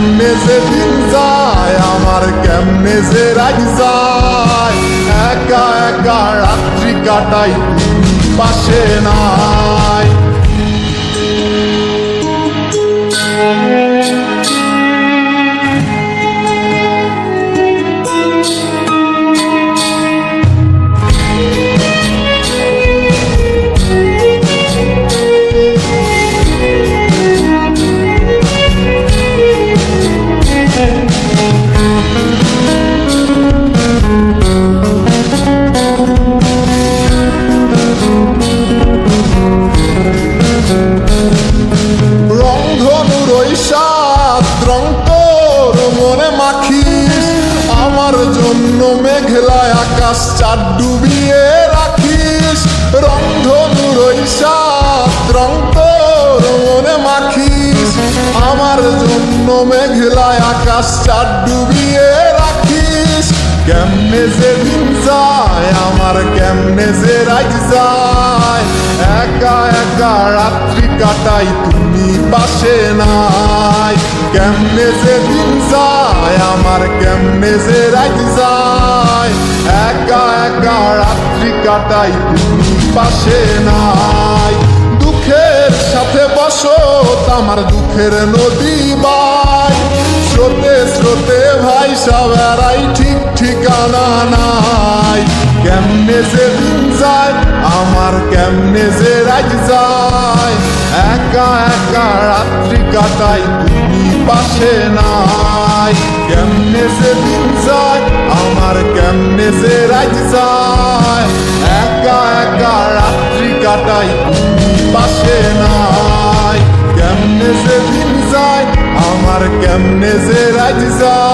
কেমনে যে দিন যায় আমার কেমনে যে যায়। একা একা রাত্রি কাটাই পাশে নাই। জন্য মেঘলায় আকাশ চার ডুবিয়ে রাখিস। রংধনুর ওই সাত রং তোর মনে মাখিস। আমার জন্য মেঘলায় আকাশ চার ডুবিয়ে রাখিস। কেমনে যে দিন যায়, আমার কেমনে যে রাজ যায়। একা একা রাত্রি কাটাই, তুমি পাশে নাই। কেমনে যে দিন যায়, আমার কেমনে যে রাজ যায়। একা একা রাত্রি কাটাই, তুমি পাশে নাই। দুঃখের সাথে বসত, আমার দুঃখের নদী বাই। স্রোতে সাবেরাই ঠিক ঠিকানা নাই। কেমনে যে দিন যায়, আমার কেমনে যে রাজ যায়। একা একা রাত্রি কাটাই, তুমি পাশে নাই। কেমনে যে দিন যায়, আমার কেমনে যে রাজ যায়। একা একা রাত্রি কাটাই, তুমি পাশে নাই। কেমনে যে দিন যায়, আমার কেমনে যে রাজ যায়।